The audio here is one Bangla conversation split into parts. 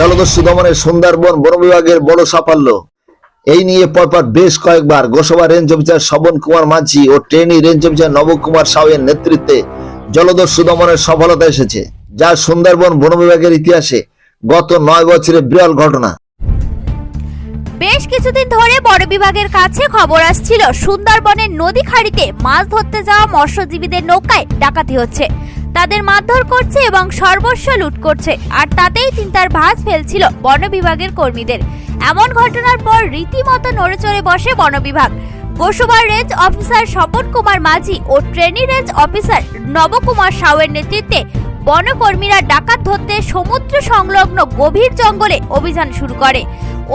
জলদস্যু দমনে সুন্দরবন বন বিভাগের বড় সাফল্য। এই নিয়ে পরপর বেশ কয়েকবার গোসবা রেঞ্জ অফিসার শবন কুমার মাঝি ও ট্রেনি রেঞ্জ অফিসার নবকুমার সাউয়ের নেতৃত্বে জলদস্যু দমনের সফলতা এসেছে, যা সুন্দরবন বন বিভাগের ইতিহাসে গত নয় বছরের বিরল ঘটনা। বেশ কিছুদিন ধরে বড় বিভাগের কাছে খবর আসছিল, সুন্দরবনের নদী খাড়িতে মাছ ধরতে যাওয়া মৎস্যজীবীদের নৌকায় ডাকাতি হচ্ছে। তাদের মারধর করছে এবং সর্বস্ব লুট করছে। আর তাতেই চিন্তার ভাঁজ ফেলছিল বন বিভাগের কর্মীদের। এমন ঘটনার পর রীতিমতো নড়েচড়ে বসে বন বিভাগ। গোসবার রেঞ্জ অফিসার স্বপন কুমার মাঝি ও ট্রেনি রেঞ্জ অফিসার নবকুমার সাউয়ের নেতৃত্বে বনকর্মীরা ডাকাত ধরতে সমুদ্র সংলগ্ন গভীর জঙ্গলে অভিযান শুরু করে।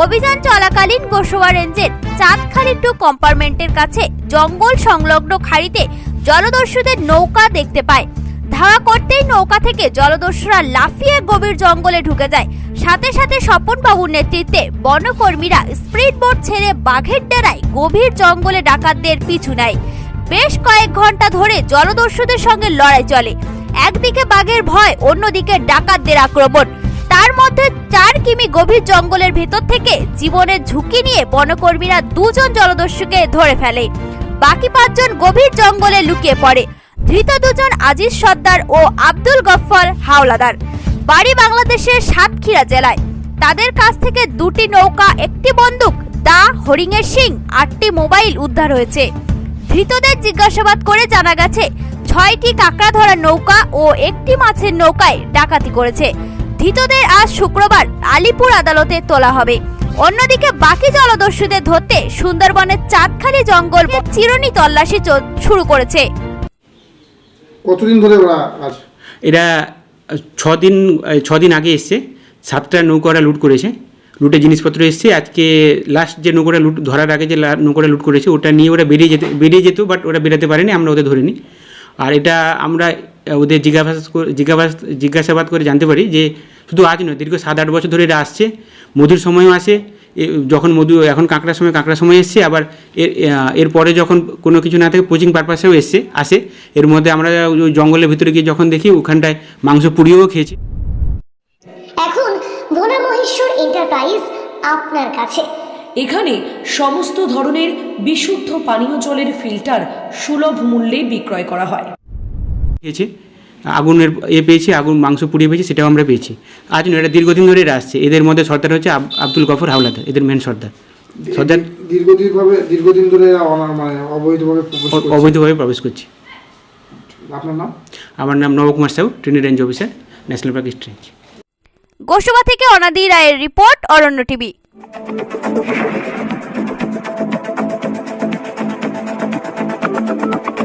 অভিযান চলাকালীন গোসবা রেঞ্জের চাঁদখালি টু কম্পার্টমেন্টের কাছে জঙ্গল সংলগ্ন খাড়িতে জলদস্যুদের নৌকা দেখতে পায়। ধাওয়া করতেই নৌকা থেকে জলদস্যুরা লাফিয়ে গভীর জঙ্গলে ঢুকে যায়। সাথে সাথে স্বপন বাবুর নেতৃত্বে বনকর্মীরা স্পিড বোট ছেড়ে বাঘের ডেরায় গভীর জঙ্গলে ডাকাতদের পিছু নেয়। বেশ কয়েক ঘণ্টা ধরে জলদস্যুদের সঙ্গে লড়াই চলে। একদিকে বাঘের ভয়, অন্যদিকে ডাকাতদের আক্রমণ। তার মধ্যে চার কিমি গভীর জঙ্গলের ভেতর থেকে জীবনের ঝুঁকি নিয়ে বনকর্মীরা দুজন জলদস্যুকে ধরে ফেলে। বাকি পাঁচজন গভীর জঙ্গলে লুকিয়ে পড়ে। ধৃত দুজন আজিজ সর্দার ও আব্দুল গফফর হাওলাদার। বাড়ি বাংলাদেশের সাতক্ষীরা জেলায়। তাদের কাছ থেকে দুটি নৌকা, একটি বন্দুক, দা হরিঙের সিং আটটি মোবাইল উদ্ধার হয়েছে। ধৃতদের জিজ্ঞাসাবাদ করে জানা গেছে, ছয়টি কাঁকড়া ধরার নৌকা ও একটি মাছের নৌকায় ডাকাতি করেছে। ধৃতদের আজ শুক্রবার আলিপুর আদালতে তোলা হবে। অন্যদিকে বাকি জলদস্যুদের ধরতে সুন্দরবনের চাঁদখালি জঙ্গল চিরনি তল্লাশি শুরু করেছে। কতদিন ধরে ওরা আজ এরা ছদিন ছদিন আগে এসছে। সাতটা নৌকারা লুট করেছে। লুটে জিনিসপত্র এসছে। আজকে লাস্ট যে নৌকাটা লুট, ধরার আগে যে নৌকাটা লুট করেছে, ওটা নিয়ে ওরা বেরিয়ে যেতে, বেরিয়ে যেত বাট ওরা বেরোতে পারেনি। আমরা ওদের ধরিনি। আর এটা আমরা ওদের জিজ্ঞাসা জিজ্ঞাসা জিজ্ঞাসাবাদ করে জানতে পারি যে, শুধু আজ নয়, দীর্ঘ সাত আট বছর ধরে এরা আসছে। মধুর সময়ও আসে। যখন মধু এখন কাঁকড়ার সময় কাঁকড়ার সময় এসছে আবার এর এরপরে যখন কোনো কিছু না থাকে কোচিং পারপাসেও এসছে আসে। এর মধ্যে আমরা ওই জঙ্গলের ভিতরে গিয়ে যখন দেখি ওখানটায় মাংস পুড়িয়েও খেয়েছি। এখন ভোলা মহেশ্বর এন্টারপ্রাইজ আপনার কাছে। এখানে সমস্ত ধরনের বিশুদ্ধ পানীয় জলের ফিল্টার সুলভ মূল্যে বিক্রয় করা হয়। খেয়েছে। আগুনের এ পেয়েছি আগুন মাংস পুড়িয়ে পেয়েছি সেটাও আমরা পেয়েছি। আজ নয় এটা দীর্ঘদিন ধরে এরা আসছে এদের মধ্যে সর্দার হচ্ছে আব্দুল গফর হাওলাদার এদের মেন সর্দার। সর্দার দীর্ঘদিন দীর্ঘদিন ধরে মানে অবৈধভাবে প্রবেশ করছে। অবৈধভাবে প্রবেশ করছে। আপনার নাম? আমার নাম Nabakumar Sau trainee range officer national park east range. Gosaba থেকে অনাদি রায়ের রিপোর্ট অরণ্য টিভি।